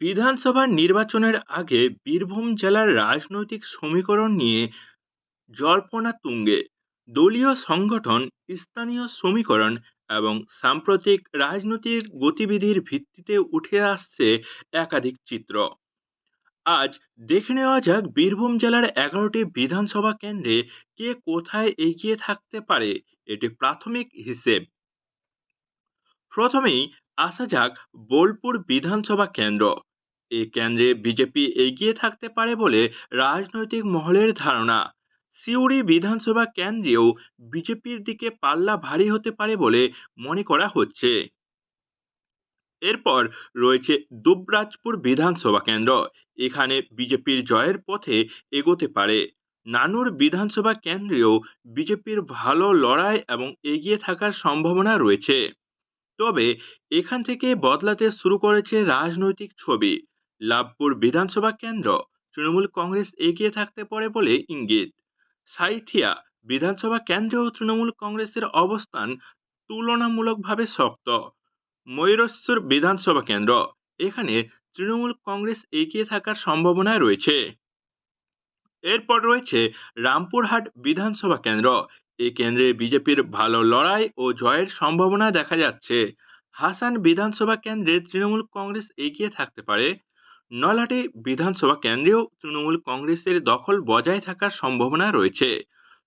বিধানসভা নির্বাচনের আগে বীরভূম জেলার রাজনৈতিক সমীকরণ নিয়ে জল্পনা তুঙ্গে দলীয় সংগঠন, স্থানীয় সমীকরণ এবং সাম্প্রতিক রাজনৈতিক গতিবিধির ভিত্তিতে উঠে আসছে একাধিক চিত্র। আজ দেখে নেওয়া যাক বীরভূম জেলার এগারোটি বিধানসভা কেন্দ্রে কে কোথায় এগিয়ে থাকতে পারে, এটি প্রাথমিক হিসেব। প্রথমেই আসা যাক, বোলপুর বিধানসভা কেন্দ্র। এই কেন্দ্রে বিজেপি এগিয়ে থাকতে পারে বলে রাজনৈতিক মহলের ধারণা। সিউড়ি বিধানসভা কেন্দ্রেও বিজেপির দিকে পাল্লা ভারী হতে পারে বলে মনে করা হচ্ছে। এরপর রয়েছে দুবরাজপুর বিধানসভা কেন্দ্র। এখানে বিজেপির জয়ের পথে এগোতে পারে। নানুর বিধানসভা কেন্দ্রেও বিজেপির ভালো লড়াই এবং এগিয়ে থাকার সম্ভাবনা রয়েছে। তবে এখান থেকে বদলাতে শুরু করেছে রাজনৈতিক ছবি। লাভপুর বিধানসভা কেন্দ্র তৃণমূল কংগ্রেস এগিয়ে থাকতে পারে বলে ইঙ্গিত। সাইথিয়া বিধানসভা কেন্দ্রেও তৃণমূল কংগ্রেসের অবস্থান তুলনামূলকভাবে শক্ত। ময়ূরেশ্বর বিধানসভা কেন্দ্র, এখানে তৃণমূল কংগ্রেস এগিয়ে থাকার সম্ভাবনা রয়েছে। এরপর রয়েছে রামপুরহাট বিধানসভা কেন্দ্র এই কেন্দ্রে বিজেপির ভালো লড়াই ও জয়ের সম্ভাবনা দেখা যাচ্ছে। হাসান বিধানসভা কেন্দ্রে তৃণমূল কংগ্রেস এগিয়ে থাকতে পারে। নলহাটি বিধানসভা কেন্দ্রেও তৃণমূল কংগ্রেসের দখল বজায় থাকার সম্ভাবনা রয়েছে।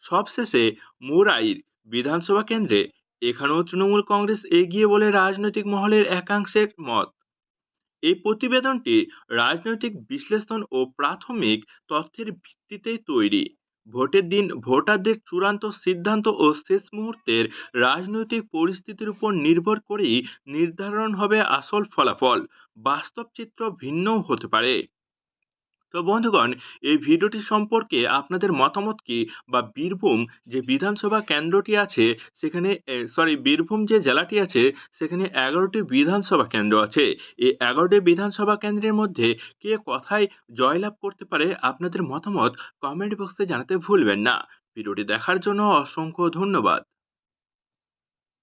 সবশেষে মুরাইর বিধানসভা কেন্দ্রে এখানেও তৃণমূল কংগ্রেস এগিয়ে বলে রাজনৈতিক মহলের একাংশের মত। এই প্রতিবেদনটি রাজনৈতিক বিশ্লেষণ ও প্রাথমিক তথ্যের ভিত্তিতেই তৈরি। ভোটের দিন ভোটারদের চূড়ান্ত সিদ্ধান্ত ও শেষ মুহূর্তের রাজনৈতিক পরিস্থিতির উপর নির্ভর করেই নির্ধারণ হবে আসল ফলাফল। বাস্তব চিত্র ভিন্নও হতে পারে। তো বন্ধুগণ, এই ভিডিওটি সম্পর্কে আপনাদের মতামত কি? বা বীরভূম যে বিধানসভা কেন্দ্রটি আছে, সেখানে সরি বীরভূম যে জেলাটি আছে, সেখানে এগারোটি বিধানসভা কেন্দ্র আছে। এই এগারোটি বিধানসভা কেন্দ্রের মধ্যে কে কথায় জয়লাভ করতে পারে আপনাদের মতামত কমেন্ট বক্সে জানাতে ভুলবেন না। ভিডিওটি দেখার জন্য অসংখ্য ধন্যবাদ।